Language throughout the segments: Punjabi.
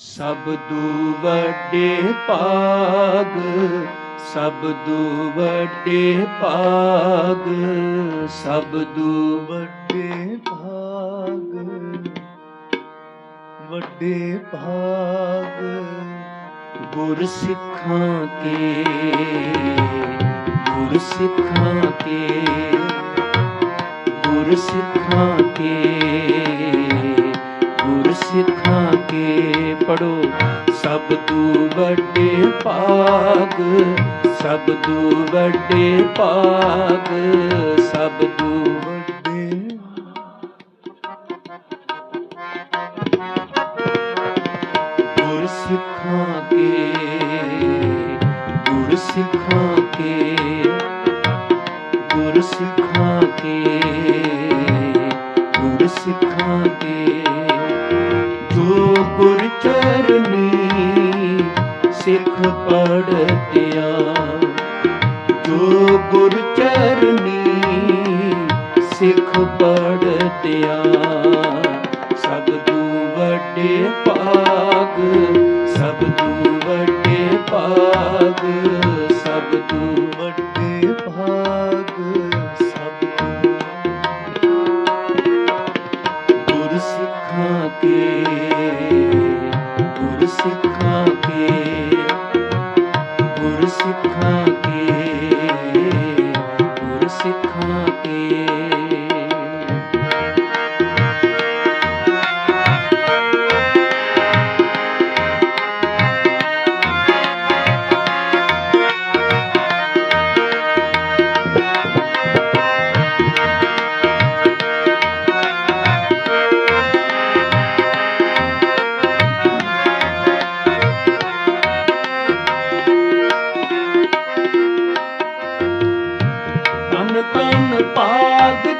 ਸਭ ਦੂ ਵੱਡੇ ਪਾਗ ਸਭ ਦੂ ਵੱਡੇ ਪਾਗ ਸਭ ਦੂ ਵੱਡੇ ਭਾਗ ਵੱਡੇ ਭਾਗ ਗੁਰ ਸਿੱਖਾਂ ਕੇ ਗੁਰ ਸਿੱਖਾਂ ਕੇ ਗੁਰ ਸਿੱਖਾਂ ਕੇ। ਗੁਰ ਸਿੱਖਾਂ ਕੇ ਪੜੋ ਸਭ ਤੋਂ ਵੱਡੇ ਭਾਗ, ਸਭ ਤੋਂ ਵੱਡੇ ਭਾਗ, ਸਭ ਤੋਂ ਵੱਡੇ ਗੁਰ ਸਿੱਖਾਂ ਕੇ ਗੁਰ ਸਿੱਖਾਂ ਕੇ ਗੁਰ ਸਿੱਖਾਂ ਕੇ ਸਿੱਖ ਪੜਤਿਆ ਜੋ ਗੁਰ ਚਰਨੀ ਸਿੱਖ ਪੜਤਿਆ ਸਭ ਤੋਂ ਵੱਡੇ ਪਾਗ ਸਭ ਤੋਂ ਵੱਡੇ ਪਾਗ ਸਭ ਤੋਂ ਵੱਡੇ ਭਾਗ ਸਭ ਤੋਂ ਗੁਰ ਸਿੱਖਾਂ ਕੇ ਗੁਰ ਸਿੱਖਾਂ ਕੇ ਸਿੱਖਾਂ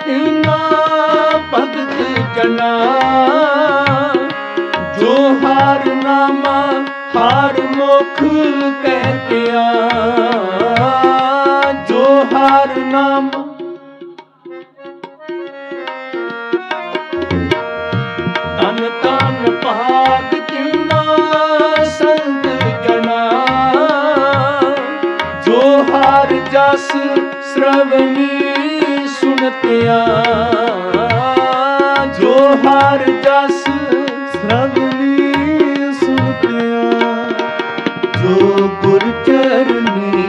ਪਾਗ ਭਗਤ ਜਨਾ। ਜੋ ਹਾਰ ਨਾਮਾ, ਹਾਰ ਮੁਖ ਕਹਿਤਿਆ ਜੋ ਹਾਰ ਨਾਮ ਤਨ ਤਨ ਪਾਗ ਤੀਨਾ ਸੰਤ ਜਨਾ। ਜੋ ਹਾਰ ਜਸ, ਸ਼੍ਰਵਣੀ ਸੁਨਤਿਆ ਜੋ ਹਰ ਜਸ ਸ਼੍ਰਵਣੀ ਸੁਨਤਿਆ ਜੋ ਗੁਰ ਚਰਨੀ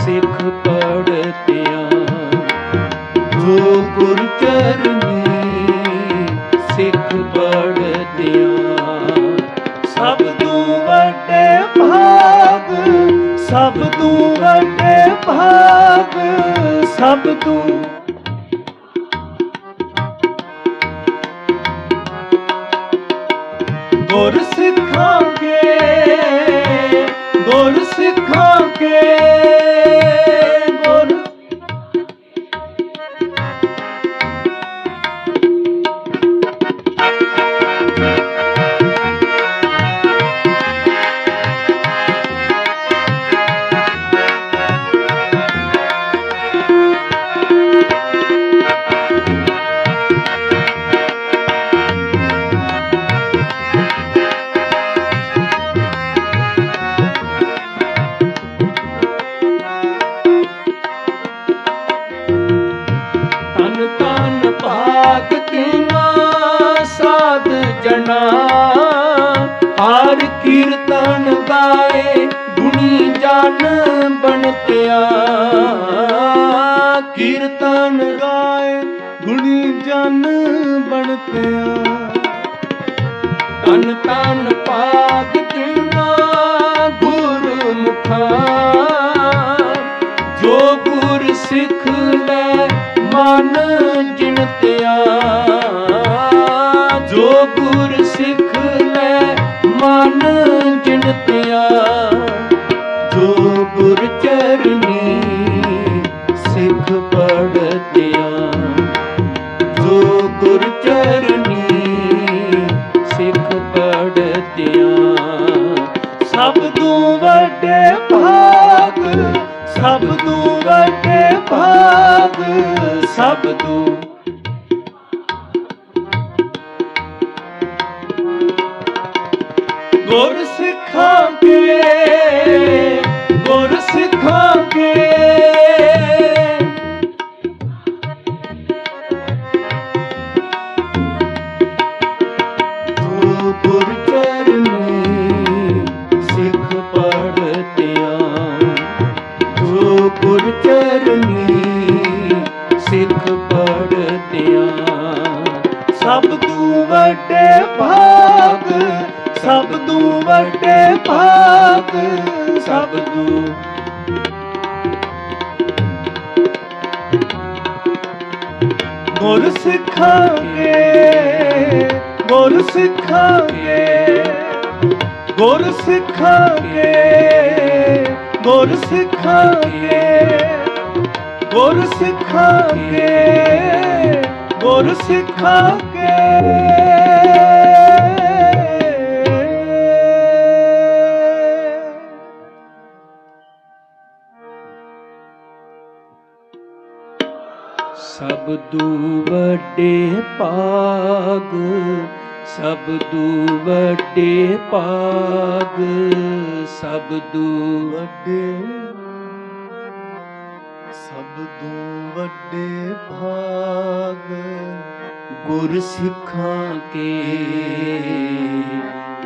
ਸਿੱਖ ਪੜਤਿਆ ਜੋ ਗੁਰ ਚਰਨੀ ਸਿੱਖ ਪੜਤਿਆ ਸਭ ਤੋਂ ਵੱਡੇ ਭਾਗ, ਸਭ ਤੋਂ ਵੱਡੇ ਭਾਗ, ਸਭ ਤੋਂ ਗੁਰ ਸਿੱਖਾਂ ਕੇ ਗੁਰ ਸਿੱਖਾਂ ਕੇ। ਹਰ ਕੀਰਤਨ ਗਾਏ, ਗੁਣੀ ਜਨ ਬਣਤਿਆ ਕੀਰਤਨ ਗਾਏ, ਗੁਣੀ ਜਨ ਬਣਤਿਆ ਤਨ ਤਨ ਪਾਗ ਤੀਨਾ ਗੁਰ ਮੁਖਾ ਜੋ ਗੁਰ ਸਿੱਖ ਲੈ ਮਨ ਜਿਣਤਿਆ ਮਨ ਜਿਣਤਿਆ ਜੋ ਗੁਰ ਚਰਨੀ ਸਿੱਖ ਪੜਤਿਆ ਜੋ ਗੁਰ ਚਰਨੀ ਸਿੱਖ ਪੜਤਿਆ ਸਭ ਤੋਂ ਵੱਡੇ ਭਾਗ, ਸਭ ਤੋਂ ਵੱਡੇ ਭਾਗ, ਸਭ ਤੋਂ ਵੱਡੇ ਭਾਗ, ਸਭ ਤੋਂ ਵੱਡੇ ਭਾਗ, ਸਭ ਤੋਂ ਗੁਰ ਸਿੱਖਾਂ ਗੁਰ ਸਿੱਖਾਂ ਗੁਰ ਸਿੱਖਾਂ ਗੁਰ ਸਿੱਖਾਂ ਗੁਰ ਸਿੱਖਾਂ ਕੇ ਗੁਰ ਸਿੱਖਾਂ ਸਭ ਤੋਂ ਵੱਡੇ ਪਾਗ ਸਭ ਤੋਂ ਵੱਡੇ ਪਾਗ ਸਭ ਤੋਂ ਵੱਡੇ ਸਭ ਤੋਂ ਵੱਡੇ ਭਾਗ ਗੁਰ ਸਿੱਖਾਂ ਕੇ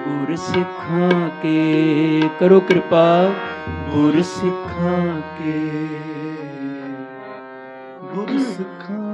ਗੁਰ ਸਿੱਖਾਂ ਕੇ। ਕਰੋ ਕਿਰਪਾ ਗੁਰ ਸਿੱਖਾਂ ਕੇ। ਗੁਰ ਸਿੱਖਾਂ